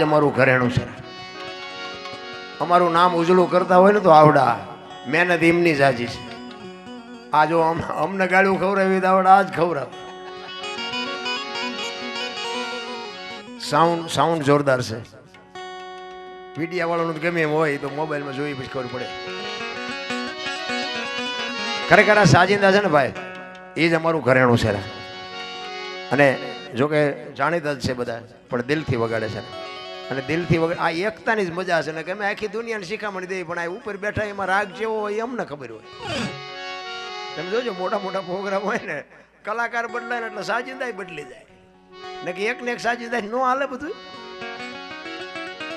જ અમારું ઘરેણું છે. અમારું નામ ઉજળું કરતા હોય ને તો આવડા. મહેનત એમની જાજી છે. આ જો અમને ગાળું ખવડાવી તો આવડા, આ જ ખવડાવ. સાઉન્ડ સાઉન્ડ જોરદાર છે. મીડિયા વાળાનું ગમે એમ હોય તો મોબાઈલમાં જોઈ પછી ખબર પડે. ખરેખર આ સાજિંદા છે ને ભાઈ, એ જ અમારું ઘરેણું છે. અને જોકે જાણીતા જ છે બધા, પણ દિલથી વગાડે છે. અને દિલથી વગર આ એકતાની જ મજા છે ને કે અમે આખી દુનિયાને શીખામણી દઈએ પણ આ ઉપર બેઠા એમાં રાગ જેવો હોય અમને ખબર હોય. તમે જોજો, મોટા મોટા પ્રોગ્રામ હોય ને, કલાકાર બદલાય એટલે સાજિંદાય બદલી જાય. ને કે એક ને એક સાજિંદાય નો હાલે બધું?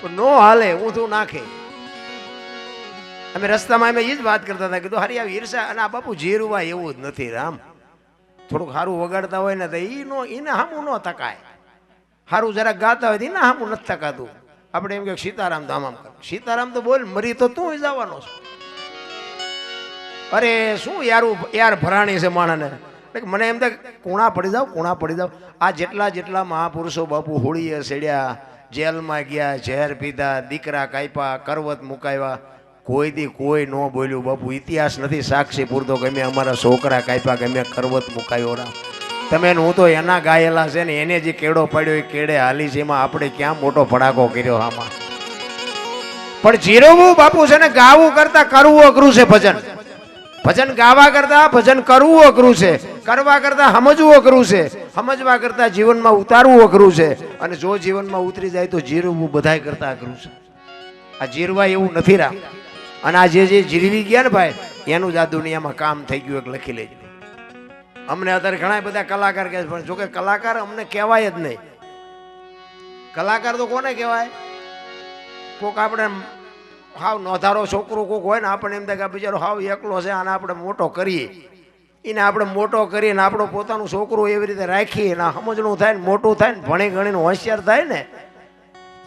પણ નો હાલે, ઊંધું નાખે. અમે રસ્તામાં અમે એ જ વાત કરતા હતા, કીધું, હરી આવી, ઈર્ષા. અને આ બાપુ જીરુવા એવું જ નથી, રામ. થોડુંક સારું વગાડતા હોય ને તો એ નો એને સામું ન તકાય. સારું જરાક ગાતા હોય ના હામું નથી થકાતું. આપણે એમ કે સીતારામ તો આમ સીતારામ તો બોલ, મરી તો તું જવાનો છો. અરે, શું યારું યાર ભરાણી છે માણસને મને એમ થાય કુણા પડી જાવ કુણા પડી જાવ આ જેટલા જેટલા મહાપુરુષો બાપુ હોળીએ સેડ્યા, જેલમાં ગયા, ઝેર પીધા, દીકરા કાપ્યા કરવત મુકાવ્યા. કોઈ દી કોઈ ન બોલ્યું. બાપુ, ઇતિહાસ નથી સાક્ષી પૂરતો ગમે અમારા છોકરા કાપ્યા ગમે કરવત મુકાયો રા તમે હું તો એના ગાયેલા છે ને એને જે કેડો પડ્યો એ કેડે હાલી છે, એમાં આપણે ક્યાં મોટો ફડાકો કર્યો આમાં? પણ જીરવવું બાપુ છે ને ગાવું કરતા કરવું અઘરું છે ભજન. ભજન ગાવા કરતા ભજન કરવું અઘરું છે. કરવા કરતા સમજવું અઘરું છે. સમજવા કરતા જીવનમાં ઉતારવું અઘરું છે. અને જો જીવનમાં ઉતરી જાય તો જીરવવું બધાય કરતા અઘરું છે. આ જીરવા એવું નથી રાખ અને આ જે જે જીરવી ગયા ને ભાઈ, એનું જ આ દુનિયામાં કામ થઈ ગયું એક લખી લેજો. અમને અત્યારે ઘણા બધા કલાકાર કહે છે, પણ જોકે કલાકાર અમને કહેવાય જ નહીં. કલાકાર તો કોને કહેવાય? કોક આપણે હાવ નોધારો છોકરો કોક હોય ને આપણે એમ થાય કે બિચારો હાવ એકલો છે, આને આપણે મોટો કરીએ. એને આપણે મોટો કરીને આપણો પોતાનું છોકરું એવી રીતે રાખીએ ને સમજણું થાય ને, મોટું થાય ને, ભણી ગણીને હોશિયાર થાય ને.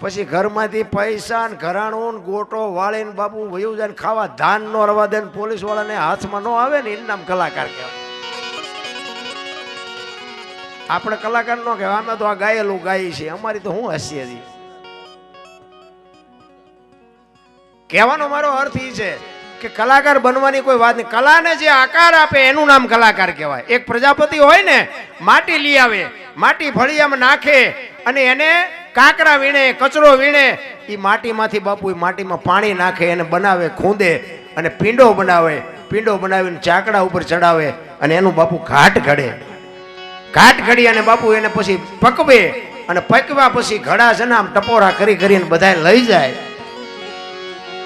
પછી ઘરમાંથી પૈસા ને ઘરાણું ને ગોટો વાળીને બાપુ વયું જાય ખાવા ધાન નો રવા દે પોલીસ વાળાને હાથમાં ન આવે ને એનું નામ કલાકાર કહેવાય. આપણે કલાકાર નો કહેવાય અમે તો આ ગાયેલું ગાય છે. અમારી તો હું હસીએ છીએ કહેવાનો મારો અર્થ એ છે કે કલાકાર બનવાની કોઈ વાત નહીં. કલાને જે આકાર આપે એનું નામ કલાકાર કહેવાય. એક પ્રજાપતિ હોય ને, માટી લઈ આવે, માટી ફળિયામાં નાખે અને એને કાંકરા વીણે, કચરો વીણે એ માટીમાંથી બાપુ એ માટીમાં પાણી નાખે એને બનાવે, ખૂંદે અને પીંડો બનાવે. પીંડો બનાવીને ચાકડા ઉપર ચડાવે અને એનું બાપુ ઘાટ ઘડે. ઘાટ ઘડી અને બાપુ એને પછી પકવે અને પકવા પછી ઘડા છે ને ટપોરા કરી કરીને બધા લઈ જાય.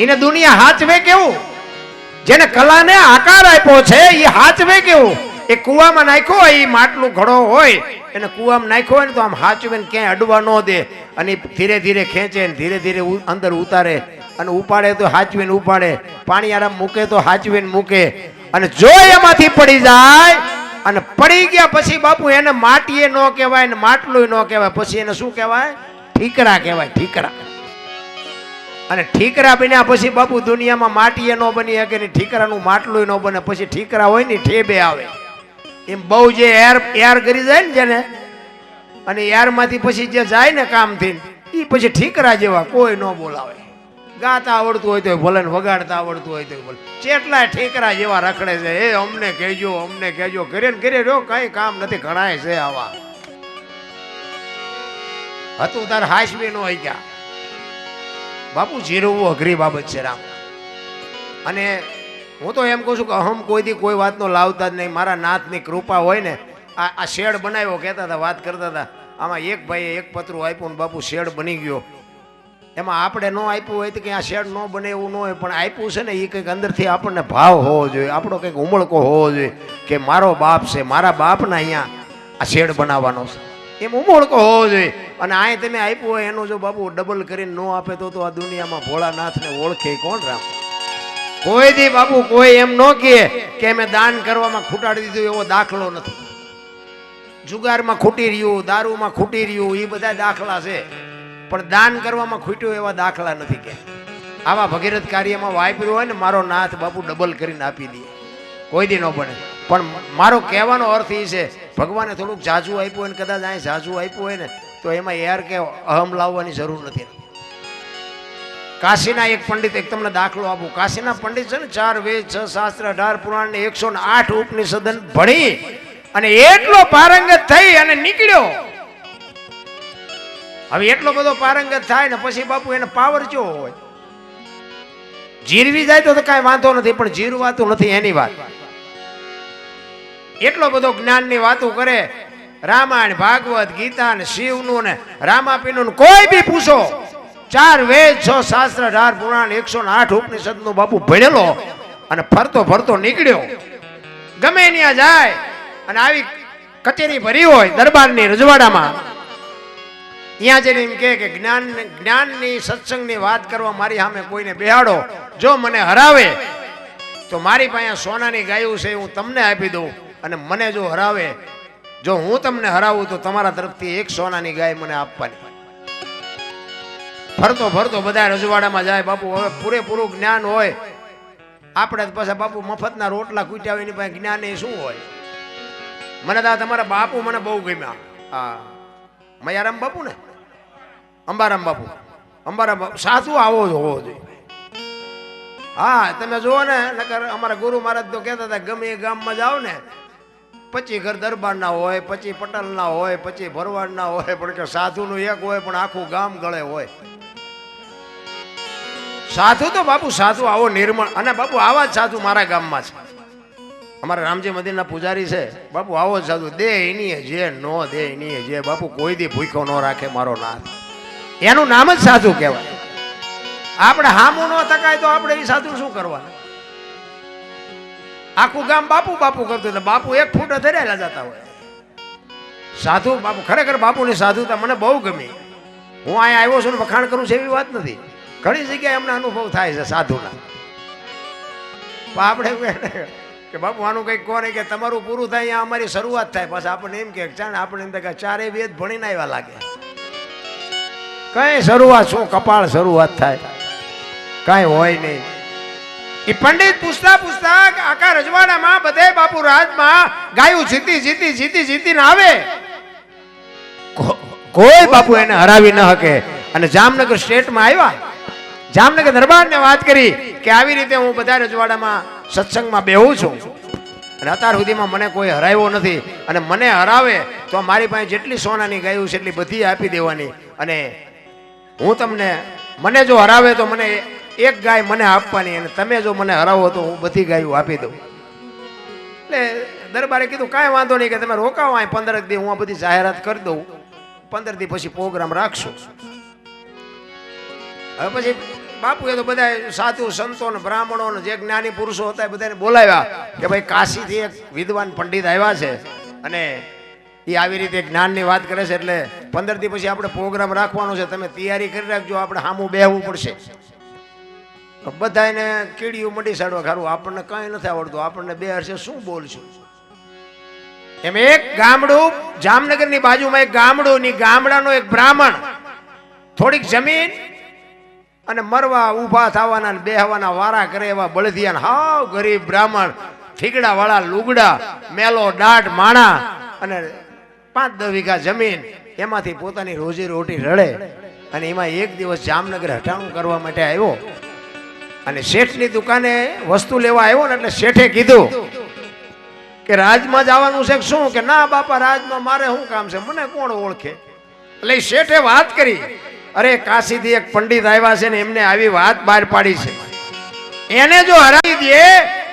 એને દુનિયા હાચવે કેવું? જેને કલાને આકાર આપ્યો છે એ હાચવે કેવું? એ કુવામાં નાખ્યો હોય એ માટલું ઘડો હોય, એને કુવામાં નાખ્યો હોય ને તો આમ હાચવે ને ક્યાંય અડવા ન દે. અને ધીરે ધીરે ખેંચે ને ધીરે ધીરે અંદર ઉતારે અને ઉપાડે તો હાચવીને ઉપાડે. પાણી આરામ મૂકે તો હાચવીને મૂકે. અને જો એમાંથી પડી જાય અને પડી ગયા પછી બાપુ એને માટીએ ન કહેવાય ને માટલું ન કહેવાય. પછી એને શું કહેવાય? ઠીકરા કહેવાય, ઠીકરા. અને ઠીકરા બન્યા પછી બાપુ દુનિયામાં માટીએ ન બની શકે ને ઠીકરાનું માટલું ન બને. પછી ઠીકરા હોય ને ઠેબે આવે. એમ બહુ જે એર એર કરી જાય ને જેને, અને એરમાંથી પછી જે જાય ને કામથી એ પછી ઠીકરા જેવા કોઈ ન બોલાવે. ગાતા આવડતું હોય તો ભલે વગાડતા આવડતું હોય તો ભલે. કેટલાય ઠીકરા જેવા રખડે છે, એ અમને કહેજો અમને કહેજો. ઘરે ઘરે રહ્યો, કઈ કામ નથી, ઘણાય છે આવા. હતું તાર હાશવી નો ગયા. બાપુ જીરવવું અઘરી બાબત છે રામ. અને હું તો એમ કહું છું કે અહમ કોઈ દી કોઈ વાતનો લાવતા જ નહીં. મારા નાથની કૃપા હોય ને, આ આ શેડ બનાવ્યો, કહેતા હતા, વાત કરતા હતા. આમાં એક ભાઈએ એક પતરું આપ્યું ને બાપુ શેડ બની ગયો. એમાં આપણે ન આપ્યું હોય તો કે આ શેડ ન બને એવું ન હોય, પણ આપ્યું છે ને એ કંઈક અંદરથી આપણને ભાવ હોવો જોઈએ, આપણો કંઈક ઉમળકો હોવો જોઈએ કે મારો બાપ છે, મારા બાપના અહીંયા આ શેડ બનાવવાનો છે. એમ ઉમળકો હોવો જોઈએ. અને આ તમે આપ્યું હોય, એનું જો બાપુ ડબલ કરીને ન આપે તો આ દુનિયામાં ભોળાનાથને ઓળખે કોણ રામ? કોઈ દી બાપુ કોઈ એમ ન કહે કે મેં દાન કરવામાં ખૂટાડી દીધું, એવો દાખલો નથી. જુગારમાં ખૂટી રહ્યું, દારૂમાં ખૂટી રહ્યું એ બધા દાખલા છે. પણ દાન કરવામાં ખૂટ્યું એવા દાખલા નથી કે. આવા ભગીરથ કાર્યમાં વાપર્યું હોય ને મારો નાથ બાપુ ડબલ કરીને આપી દે. કોઈ દી ન બને. પણ મારો કહેવાનો અર્થ એ છે, ભગવાને થોડુંક જાજુ આપ્યું હોય ને કદાચ અહીં જાજુ આપ્યું હોય ને, તો એમાં યાર કે અહમ લાવવાની જરૂર નથી. કાશીના એક પંડિત, એક તમને દાખલો આપું. કાશીના પંડિત છે ને, ચાર વેદ, છ શાસ્ત્ર, અઢાર પુરાણ ને એકસો ને આઠ ઉપનિષદન ભણી અને એટલો પારંગત થઈ અને નીકળ્યો હવે એટલો બધો પારંગત થાય ને પછી બાપુ એને પાવર જો હોય. જીરવી જાય તો કાંઈ વાંધો નથી, પણ જીરવાતું નથી એની વાત. એટલો બધો જ્ઞાનની વાતો કરે. રામાયણ, ભાગવત, ગીતા ને શિવનું ને રામાપીનું ને કોઈ બી પૂછો. ચાર વેદ, છ શાસ્ત્ર ચાર પુરાણ, એકસો ને આઠ ઉપનિષદનું બાપુ ભણેલો અને ફરતો ફરતો નીકળ્યો. ગમે ત્યાં જાય અને આવી કચેરી ભરી હોય દરબારની રજવાડામાં ત્યાં જઈને એમ કે જ્ઞાન જ્ઞાનની સત્સંગની વાત કરવા મારી સામે કોઈને બેહાડો. જો મને હરાવે, તો મારી પાસે સોનાની ગાયું છે, હું તમને આપી દઉં અને મને જો હરાવે, જો હું તમને હરાવું, તો તમારા તરફથી એક સોનાની ગાય મને આપવાની. ફરતો ફરતો બધા રજવાડામાં જાય, બાપુ, હવે પૂરેપૂરું જ્ઞાન હોય. આપણે પાછા બાપુ મફતના રોટલા કૂટ્યા હોય, એની પાસે જ્ઞાન એ શું હોય? મને તો તમારા બાપુ મને બહુ ગમ્યા. હા. મયારામ બાપુ ને? અંબારામ બાપુ. અંબારામ બાપુ. સાચું આવો જ હોવો જોઈએ. હા, તમે જુઓ ને, નકર અમારા ગુરુ મહારાજ તો કહેતા હતા, ગમે એ ગામમાં જાઓ ને, પછી ઘર દરબારના હોય, પછી પટેલના હોય, પછી ભરવાડના હોય, પણ કે સાધુનું એક હોય, પણ આખું ગામ ગળે હોય. સાધુ તો બાપુ, સાધુ આવો નિર્મળ. અને બાપુ, આવા જ સાધુ મારા ગામમાં છે. અમારા રામજી મંદિરના પૂજારી છે. બાપુ, આવો સાધુ, દે એની જે નો દે એની જે. બાપુ, કોઈ દી ભૂખ્યો ન રાખે મારો નાથ. એનું નામ જ સાધુ કહેવાય. આપણે હામું ન થકાય તો આપણે એ સાધુ શું કરવાનું? આખું ગામ બાપુ બાપુ કરતું બાપુ એક ફૂટ ધરેલા જતા હોય. સાધુ, બાપુ, ખરેખર બાપુની સાધુતા મને બહુ ગમી. હું અહીંયા આવ્યો છું ને વખાણ કરું છું એવી વાત નથી. ઘણી જગ્યાએ અમને અનુભવ થાય છે સાધુના. પણ આપણે કે બાપુ આનું કંઈક કોને કે તમારું પૂરું થાય અમારી શરૂઆત થાય. પછી આપણને એમ કે, ચાલ આપણે એમ કે ચારે વેદ ભણીને આવ્યા લાગે. કઈ શરૂઆત, શું કપાળ શરૂઆત થાય? કાંઈ હોય નહીં. એ પંડિત પૂછતા પૂછતા આખા રજવાડામાં બધે બાપુ રાજમાં ગાયું જીતી જીતી જીતી જીતીને આવે. કોઈ બાપુ એને હરાવી ન શકે. અને જામનગર સ્ટેટમાં આવ્યા. જામનગર દરબારને વાત કરી કે આવી રીતે હું બધા રજવાડામાં સત્સંગમાં બેહું છું. અને અત્યાર સુધીમાં મને કોઈ હરાવ્યો નથી. અને મને હરાવે તો મારી પાસે જેટલી સોનાની ગાયું છે એટલી બધી આપી દેવાની. અને હું તમને, મને જો હરાવે તો મને એક ગાય મને આપવાની અને તમે જો મને હરાવો તો હું બધી ગાયો આપી દઉં. એટલે દરબારે કીધું, કાંઈ વાંધો નહીં કે તમે રોકાવો, અહીં પંદર દી હું આ બધી જાહેરાત કરી દઉં. પંદર દી પછી પ્રોગ્રામ રાખશું. હવે પછી બાપુએ તો બધા સાધુ, સંતો ને બ્રાહ્મણો ને જે જ્ઞાની પુરુષો હતા એ બધાને બોલાવ્યા કે ભાઈ કાશીથી એક વિદ્વાન પંડિત આવ્યા છે અને એ આવી રીતે જ્ઞાનની વાત કરે છે એટલે પંદર દી પછી આપણે પ્રોગ્રામ રાખવાનો છે, તમે તૈયારી કરી રાખજો, આપણે સામું બેહવું પડશે. બધા એને કીડીયું મડી સાડવા ખારું, આપણને કાંઈ નથી આવડતું, આપણને બે હશે શું બોલશું? એમ એક ગામડું, જામનગરની બાજુમાં એક ગામડું ની ગામડાનો એક બ્રાહ્મણ, થોડીક જમીન અને મરવા ઊભા થવાના બેહવાના વારા કરે એવા બળદિયા હાવ ગરીબ બ્રાહ્મણ ઠીકડા વાળા લુગડા, મેલો દાઢ માણા અને પાંચ દસ વીઘા જમીન એમાંથી પોતાની રોજી રોટી રડે. અને એમાં એક દિવસ જામનગર હટાણું કરવા માટે આવ્યો. અને શેઠની દુકાને વસ્તુ લેવા આવ્યો ને એટલે શેઠે કીધું કે રાજમાં જવાનું છે શું? કે ના બાપા, રાજમાં મારે શું કામ છે? મને કોણ ઓળખે? એટલે શેઠે વાત કરી. અરે કાશીથી એક પંડિત આવ્યા છે ને એમને આવી વાત બહાર પાડી છે. એને જો હરાવી દે,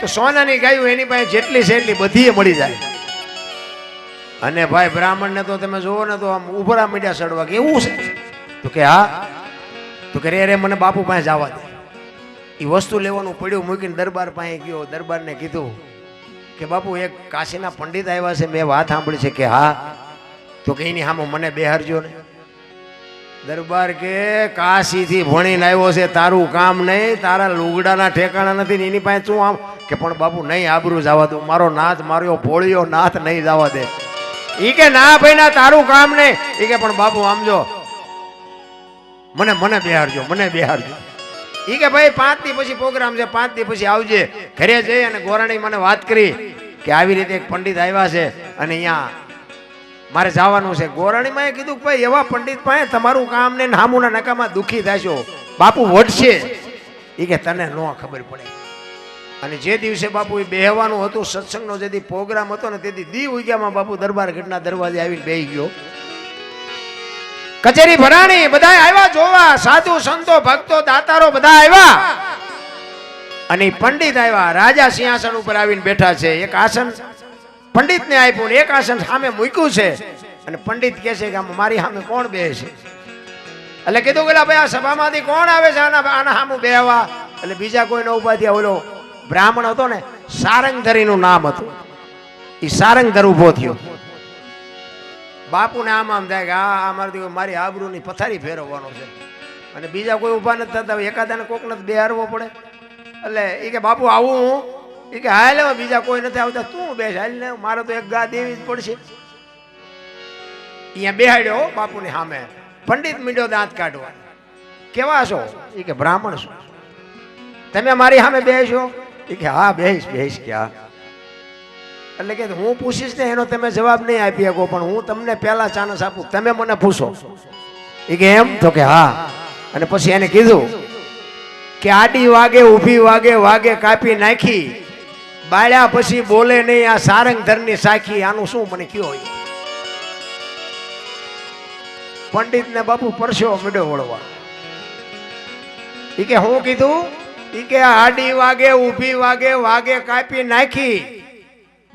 તો સોનાની ગાયું એની પાસે જેટલી છે એટલી બધી મળી જાય. અને ભાઈ બ્રાહ્મણને તો તમે જુઓ ને તો આમ ઉભરા મીડિયા સડવા કે એવું છે. તો કે હા, તો કે રે રે, મને બાપુ પાસે જવા દે. એ વસ્તુ લેવાનું પડ્યું, મૂકીને દરબાર પાસે ગયો. દરબારને કીધું કે બાપુ, એક કાશીના પંડિત આવ્યા છે, મેં વાત સાંભળી છે કે હા. તો કે એની સામે મને બેહારજો ને. દરબાર કે કાશીથી ભણીને આવ્યો છે, તારું કામ નહીં, તારા લુગડાના ઠેકાણા નથી એની પાસે શું આમ? કે પણ બાપુ, નહીં આબરું જવા દઉં. મારો નાથ માર્યો ભોળિયો નાથ નહીં જવા દે. ઈ કે, ના ભાઈ, ના, તારું કામ નહીં. ઈ કે, પણ બાપુ આમજો મને મને બેહારજો મને બેહારજો ઈ કે, ભાઈ, પાંચ દી પછી પ્રોગ્રામ છે, પાંચ દી પછી આવજે. ઘરે જઈ અને ગોરાણી મને વાત કરી કે આવી રીતે એક પંડિત આવ્યા છે અને અહીંયા મારે જવાનું છે. ગોરાણીમાં એ કીધું ભાઈ, એવા પંડિત પાસે તમારું કામ ને નામુના નકામાં દુખી થશો. બાપુ વટશે એ કે તને ન ખબર પડે. અને જે દિવસે બાપુ એ બેહવાનું હતું, સત્સંગનો જે પ્રોગ્રામ હતો ને તેથી દી ઉગ્યામાં બાપુ દરબાર ઘટના દરવાજે આવીને બેહી ગયો. કચેરી ભરાણી બધા આવ્યા જોવા. સાધુ, સંતો, ભક્તો, દાતારો બધા આવ્યા અને પંડિત આવ્યા રાજા સિંહાસન ઉપર આવીને બેઠા છે. એક આસન પંડિતને આપ્યું એક આસન સામે મૂક્યું છે. અને પંડિત કહે છે કે આમ મારી સામે કોણ બે છે એટલે કીધું કે ભાઈ, આ સભામાંથી કોણ આવે છે? આના આના સામે બેહવા. એટલે બીજા કોઈનો ઊભા થયા, ઓલો બ્રાહ્મણ હતો ને, સારંગધરીનું નામ હતું. એ સારંગધર ઊભો થયો. બાપુને આમ આમ થાય કે આ આ મારી મારી આબરૂની પથારી ફેરવવાનો છે. અને બીજા કોઈ ઊભા નથી થતા એકાદાને કોકને બેહારવો પડે. એટલે એ કે બાપુ આવું હું. એ કે હાલ બીજા કોઈ નથી આવતા, તું બેસ, હાલ ને મારે તો એક ગા દેવી જ પડશે. અહીંયા બેહાડ્યો બાપુની સામે. પંડિત મીંડો દાંત કાઢવા. કેવા છો? એ કે બ્રાહ્મણ છો. તમે મારી સામે બેસો એ કે હા બેસ બેસ કે હા. એટલે કે હું પૂછીશ ને એનો તમે જવાબ નહીં આપી શકો પણ હું તમને પહેલા ચાન્સ આપું. તમે મને પૂછો. એ કે એમ? તો કે હા. અને પછી એને કીધું કે આડી વાગે, ઊભી વાગે વાગે કાપી નાખી બાળ્યા પછી બોલે નહીં, આ સારંગધરની સાખી, આનું શું મને કયો હોય? પંડિતને બાપુ પરસ્યો મીડો વળવા. ઈ કે હું કીધું? ઈ કે આડી વાગે, ઊભી વાગે વાગે કાપી નાખી.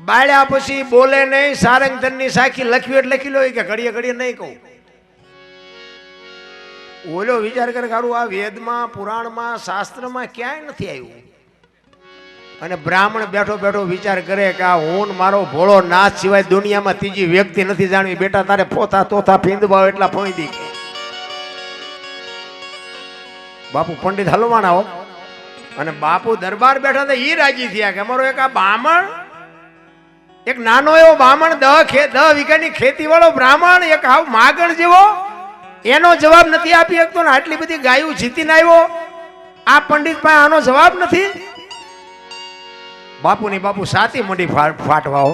બાળ્યા પછી બોલે નહીં સારંગધરની સાખી લખ્યું એટલે લખી લો કે ઘડીએ ઘડીએ નહીં કહું. ઓલો વિચાર કરે કારું આ વેદમાં, પુરાણમાં, શાસ્ત્રમાં ક્યાંય નથી આવ્યું. અને બ્રાહ્મણ બેઠો બેઠો વિચાર કરે કે આ હું મારો ભોળો નાથ સિવાય દુનિયામાં ત્રીજી વ્યક્તિ નથી જાણવી. બેટા, તારે પોતા તોથા ફીંદભાવ એટલા ફોઈ દી બાપુ પંડિત હલવાના હો. અને બાપુ દરબાર બેઠા તો એ રાજી થયા કે અમારો એક આ બામણ, એક નાનો એવો બામણ દહ ખે, દહ વીઘાની ખેતી વાળો બ્રાહ્મણ, એક હાવ માગણ જેવો, એનો જવાબ નથી આપી શકતો ને આટલી બધી ગાયું જીતીને આવ્યો. આ પંડિત પાસે આનો જવાબ નથી. બાપુની બાપુ સાતી મોટી ફાટવાઓ.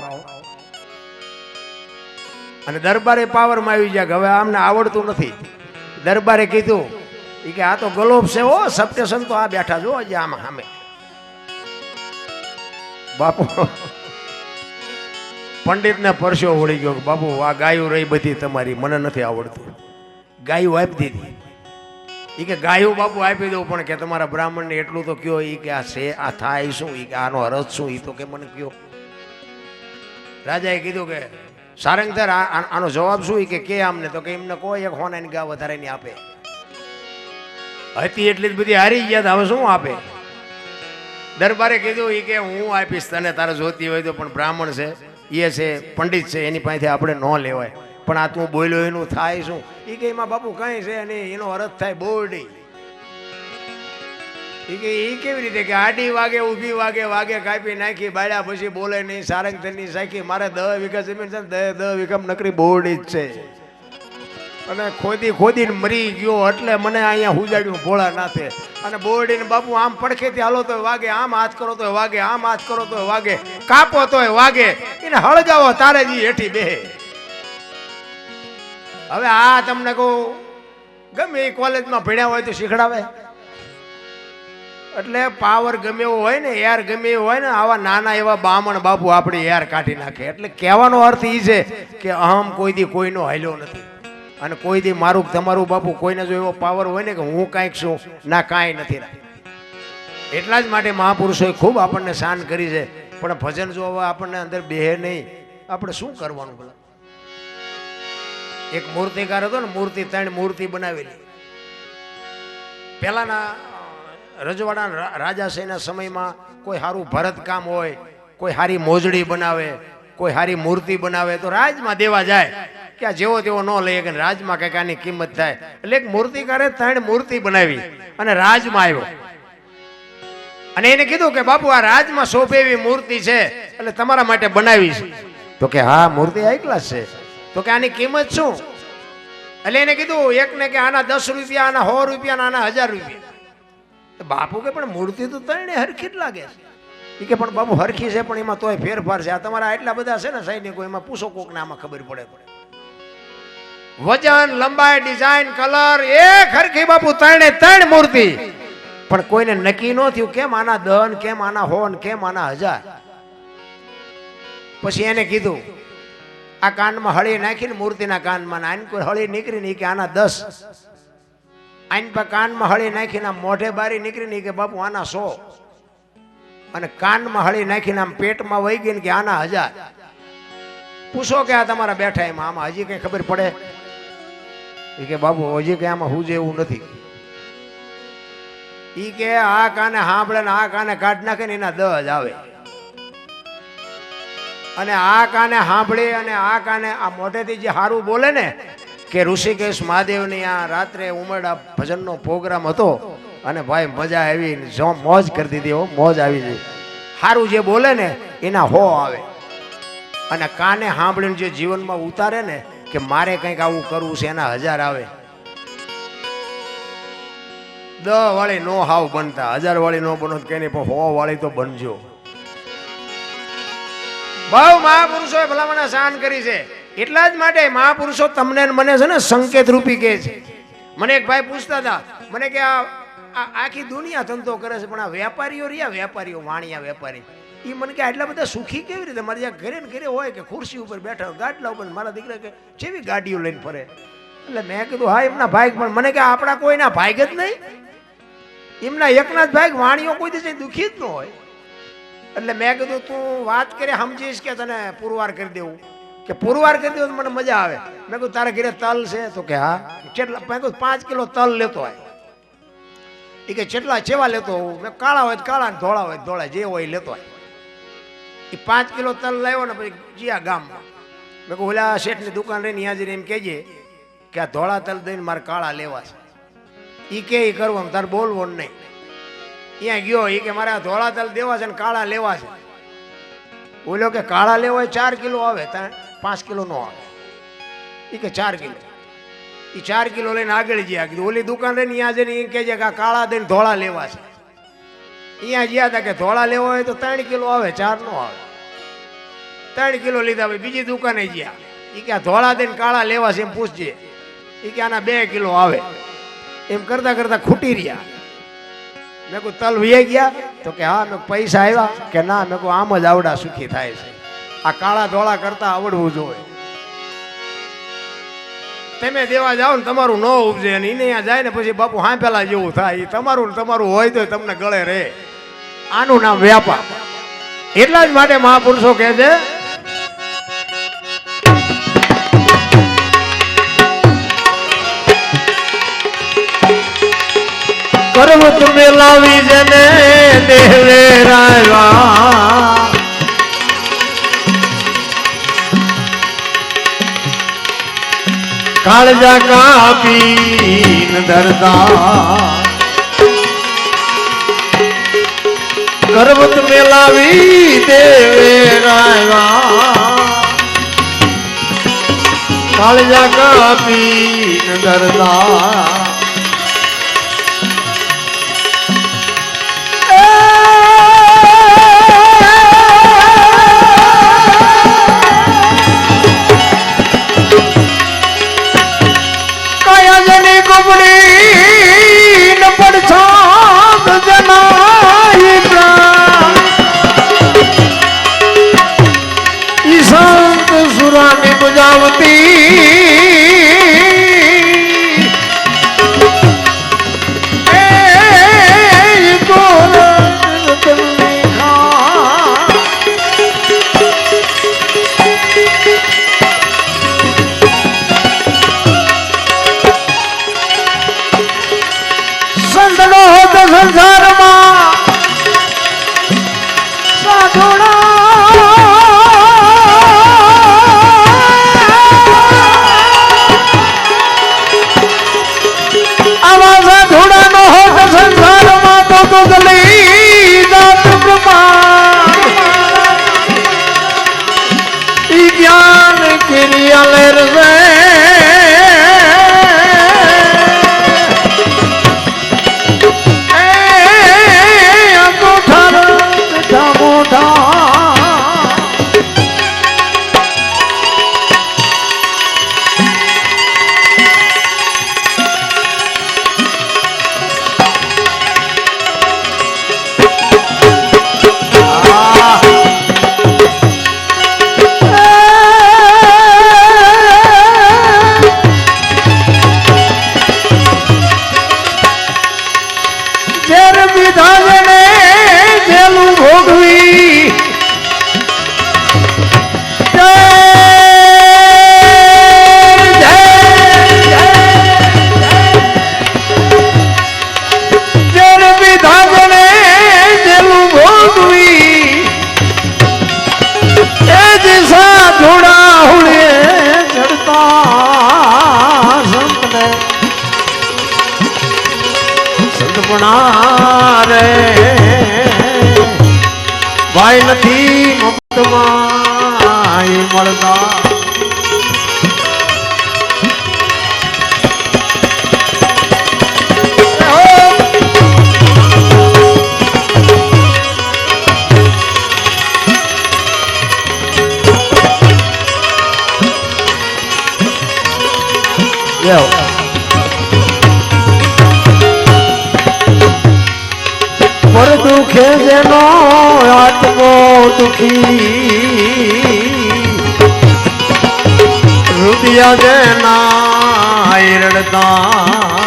અને દરબારે પાવરમાં આવી ગયા હવે આમને આવડતું નથી. દરબારે કીધું એ કે આ તો ગલોબ છે, ઓ સપ્ટેશન તો આ બેઠા જો જે આમાં સામે બાપુ, પંડિતને પરસ્યો વળી ગયો બાપુ, આ ગાયું રહી બધી તમારી, મને નથી આવડતું. ગાયું આપી દીધી. ઈ કે ગાયું બાપુ આપી દઉં, પણ કે તમારા બ્રાહ્મણને એટલું તો કયો એ કે આ છે, આ થાય શું એ કે આનો અરજ શું એ તો કે મને કયો. રાજાએ કીધું કે, સારંગધર આનો જવાબ શું? કે કે આમને? તો કે એમને કોઈ એક હોનાની ગા વધારે નહીં આપે. હતી એટલી જ બધી હારી ગયા હવે શું આપે? દરબારે કીધું એ કે હું આપીશ તને, તારે જોતી હોય તો, પણ બ્રાહ્મણ છે એ છે, પંડિત છે, એની પાસેથી આપણે ન લેવાય. પણ આ તું બોલ્યો એનું થાય શું? એ કે એમાં બાપુ કઈ છે નહીં, એનો અર્થ થાય બોરડી. એ કે એ કેવી રીતે કે આડી વાગે, ઊભી વાગે વાગે કાપી નાખી, બાળ્યા પછી બોલે નહીં સારંગધરની સાખી, મારે દહ વીઘા જમીન છે દહ દહ વીઘા નકરી બોરડી જ છે. અને ખોદી ખોદીને મરી ગયો એટલે મને અહીંયા હુજાડ્યું, ભોળા નાથે. અને બોરડીને બાપુ આમ પડખેથી હાલો તો વાગે, આમ હાથ કરો તો વાગે, આમ હાથ કરો તો વાગે, કાપો તો વાગે. એને હળગાવો, તારે જ હેઠી બેહે. હવે આ તમને કહું, ગમે એ કોલેજમાં ભણ્યા હોય તો શીખડાવે. એટલે પાવર ગમે એવો હોય ને યાર ગમે એવું હોય ને, આવા નાના એવા બામણ બાપુ આપણે યાર કાઢી નાખે. એટલે કહેવાનો અર્થ એ છે કે અહમ કોઈ દી કોઈનો હાલ્યો નથી. અને કોઈ દી મારું તમારું બાપુ કોઈને જો એવો પાવર હોય ને કે હું કાંઈક છું, ના કાંઈ નથી એટલા જ માટે મહાપુરુષોએ ખૂબ આપણને શાન કરી છે. પણ ભજન જો હવે આપણને અંદર બેહે નહીં, આપણે શું કરવાનું ભલા? એક મૂર્તિકાર હતો ને, મૂર્તિ ત્રણ મૂર્તિ બનાવેલી. પહેલાના રજવાડા રાજાશાહીના સમયમાં કોઈ સારું ભરતકામ હોય, કોઈ સારી મોજડી બનાવે, કોઈ સારી મૂર્તિ બનાવે, તો રાજમાં દેવા જાય. કે આ જેવો તેવો ન લઈએ કે રાજમાં કંઈક આની કિંમત થાય. એટલે એક મૂર્તિકારે ત્રણ મૂર્તિ બનાવી અને રાજમાં આવ્યો. અને એને કીધું કે, બાપુ, આ રાજમાં શોભે એવી મૂર્તિ છે, એટલે તમારા માટે બનાવી છે તો કે, હા, મૂર્તિ ક્લાસ છે. તો કે આની કિંમત શું? એટલે એને કીધું એક ને કે આના દસ રૂપિયા, આના સો રૂપિયા આના હજાર રૂપિયા. બાપુ કે પણ મૂર્તિ તો ત્રણે હરખી જ લાગે છે. એ કે પણ બાબુ હરખી છે, પણ એમાં તોય ફેરફાર છે. આ તમારા એટલા બધા છે ને સૈનિકો, એમાં પૂછો કોકને આમાં ખબર પડે પડે વજન, લંબાઈ, ડિઝાઇન, કલર, એક હરખી બાપુ, ત્રણે ત્રણ મૂર્તિ. પણ કોઈને નક્કી ન થયું કેમ આના દહન કેમ આના હોન, કેમ આના હજાર. પછી એને કીધું આ કાનમાં હળી નાખીને મૂર્તિના કાનમાં આઈન કોઈ હળી નીકળી નહીં કે આના દસ. આઈન પર કાનમાં હળી નાખીને આમ મોઢે બારી નીકળી નહીં કે બાપુ આના સો. અને કાનમાં હળી નાખીને આમ પેટમાં વહી ગઈ ને કે આના હજાર. પૂછો કે આ તમારા બેઠા એમાં, આમાં હજી કઈ ખબર પડે? એ કે બાપુ, હજી કઈ આમાં હું જેવું નથી. ઈ કે આ કાને સાંભળે ને આ કાને કાઢ નાખે ને એના દસ આવે. અને આ કાને સાંભળે અને આ કાને આ મોઢેથી જે સારું બોલે ને, કે ઋષિકેશ મહાદેવની આ રાત્રે ઉમરડા ભજનનો પ્રોગ્રામ હતો અને ભાઈ મજા આવી જો મોજ કરી દીધી હો, મોજ આવી ગઈ. સારું જે બોલે ને, એના હો આવે. અને કાને સાંભળીને જે જીવનમાં ઉતારે ને, કે મારે કંઈક આવું કરવું છે, એના હજાર આવે. દ વાળી નો હાવ બનતા, હજાર વાળી નો બનો કે નહીં, પણ હો વાળી તો બનજો. બહુ મહાપુરુષોએ ભલામણા સહન કરી છે. એટલા જ માટે મહાપુરુષો તમને મને છે ને સંકેત રૂપી કહે છે. મને એક ભાઈ પૂછતા હતા, મને કે આ આખી દુનિયા ધંધો કરે છે, પણ આ વેપારીઓ રહ્યા, વેપારીઓ, વાણિયા વેપારી. એ મને કે આટલા બધા સુખી કેવી રીતે? મારે જ્યાં ઘરે ને ઘરે હોય કે ખુરશી ઉપર બેઠા ગાડલા ઉપર મારા દીકરા કે, જેવી ગાડીઓ લઈને ફરે? એટલે મેં કીધું, હા, એમના ભાઈ પણ મને કે, આપણા કોઈના ભાઈ જ નહીં. એમના એકના જ ભાઈ વાણીઓ કોઈ દિવસ દુઃખી જ ન હોય. એટલે મેં કીધું, તું વાત કરે, સમજીશ કે તને પુરવાર કરી દેવું? કે પુરવાર કરી દેવું મને મજા આવે. મેં કીધું, તારા ઘરે તલ છે? તો કે, હા. કેટલા, મેં કીધું, પાંચ કિલો તલ લેતો હોય એ કે, કેટલા ચેવા લેતો હોઉં મેં કાળા હોય કાળા ધોળા હોય ધોળા, જે હોય લેતો હોય એ પાંચ કિલો તલ લાવ્યો ને પછી જીયા ગામમાં. મેં કહું ઓલા શેઠની દુકાન રહીને જઈને એમ કહેજે કે આ ધોળા તલ દઈને મારે કાળા લેવા છે. એ કે એ કરવું તારે બોલવું નહીં. ત્યાં ગયો એ કે મારે આ ધોળા તલ દેવા છે ને કાળા લેવા છે. બોલ્યો કે કાળા લેવા હોય ચાર કિલો આવે ત્યાં પાંચ કિલો નો આવે. એ કે ચાર કિલો. એ ચાર કિલો લઈને આગળ ગયા, કીધું, ઓલી દુકાન રહીને ત્યાં જઈને એ કહેજે કે આ કાળા દઈને ધોળા લેવા છે. અહીંયા ગયા હતા કે ધોળા લેવા હોય તો ત્રણ કિલો આવે, ચાર નો આવે. ત્રણ કિલો લીધા ભાઈ બીજી દુકાને ગયા. એ કે આ ધોળા દઈને કાળા લેવા છે એમ પૂછજે. એ કે આના બે કિલો આવે. એમ કરતા કરતા ખૂટી રહ્યા. મેં કહું તલ વીએ ગયા? તો કે, હા. મેં પૈસા આવ્યા કે, ના. મેં કહું આમ જ આવડા સુખી થાય છે. આ કાળા ધોળા કરતા આવડવું જોઈએ. તમે દેવા જાઓ ને તમારું ન ઉપજે ને એને અહીંયા જાય ને પછી બાપુ હા પેલા જેવું થાય. એ તમારું તમારું હોય તો તમને ગળે રહે. આનું નામ વ્યાપાર. એટલા જ માટે મહાપુરુષો કહે છે પર્વત મેલાવી જને દેવે રાયવા. કાળજા કાપી ધરતા. કરવત મેલાવી દેવે રાયવા. કાળજા કાપી ધરતા. લ્યો. પર દુખે જેનો આત્મો દુખી રૂપિયા જેના રડતા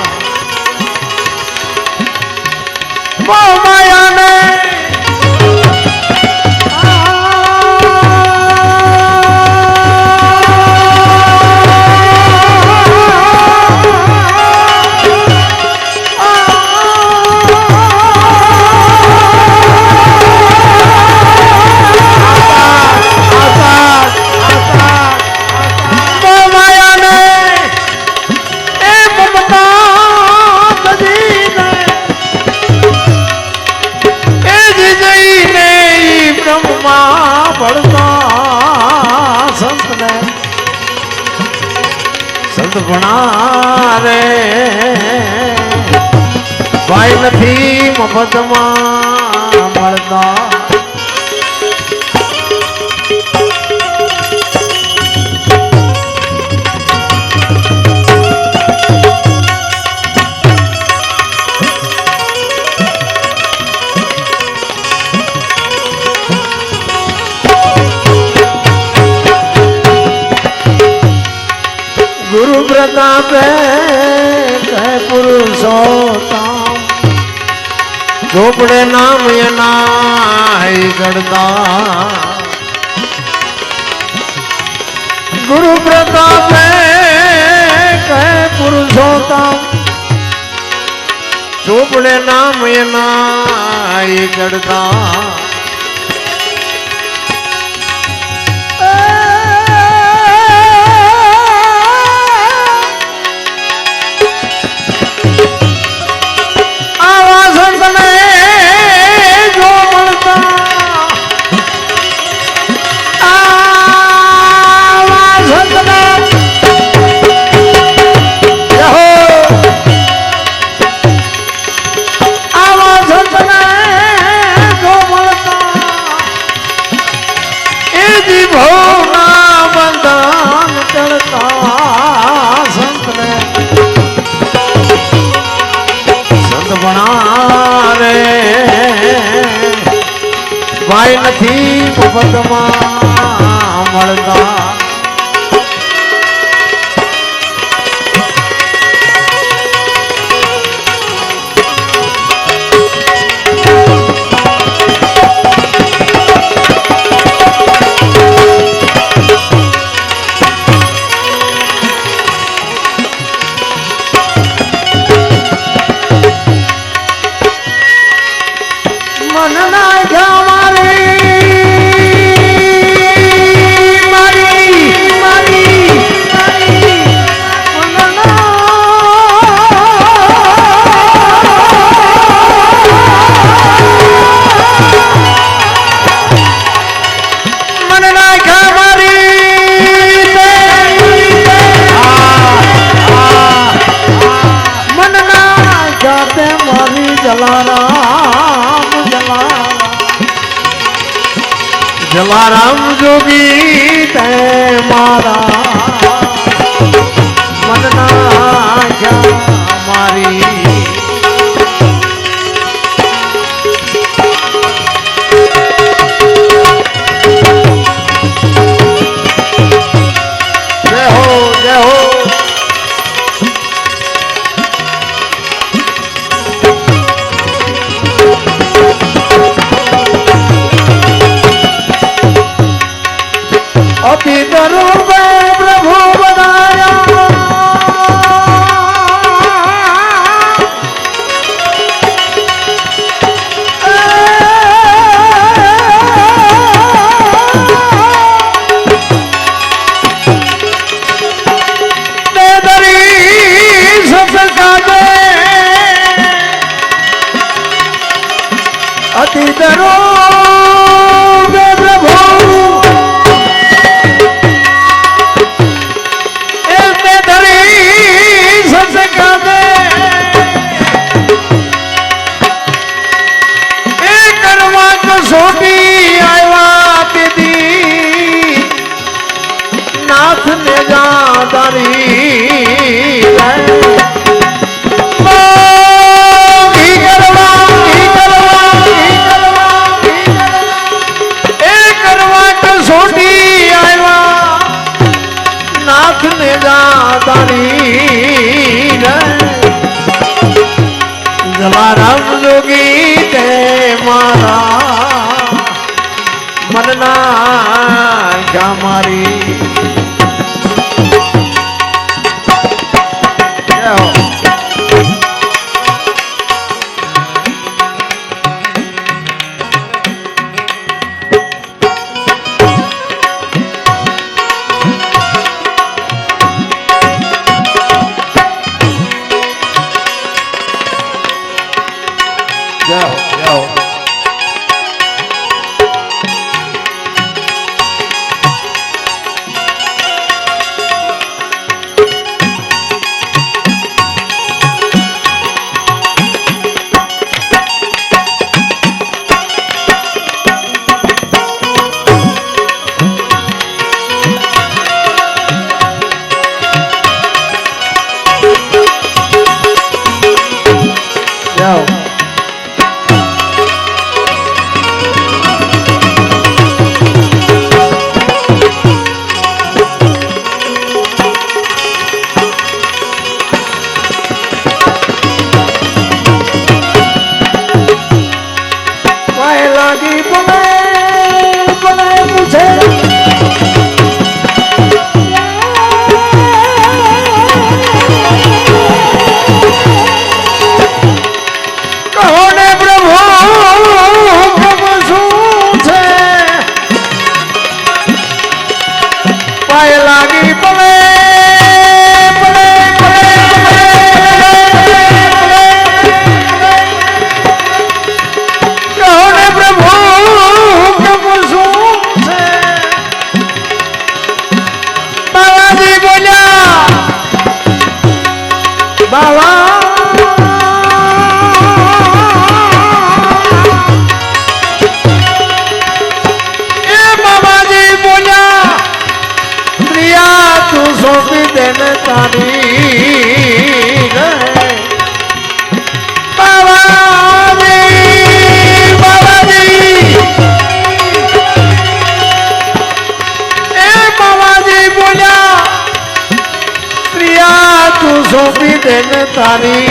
માયાને ભણા રે ભાઈ નથી મફતમાં કહે પુરુષોત્તમ ચોપડે નામ એના ગડતા ગુરુ પ્રતાપે કહે પુરુષોત્તમ ચોપડે નામ એના ગડતા નથી મફતમાં મળતા જલારામ જોગી તે મારા. મન ના મારી Claro. દેને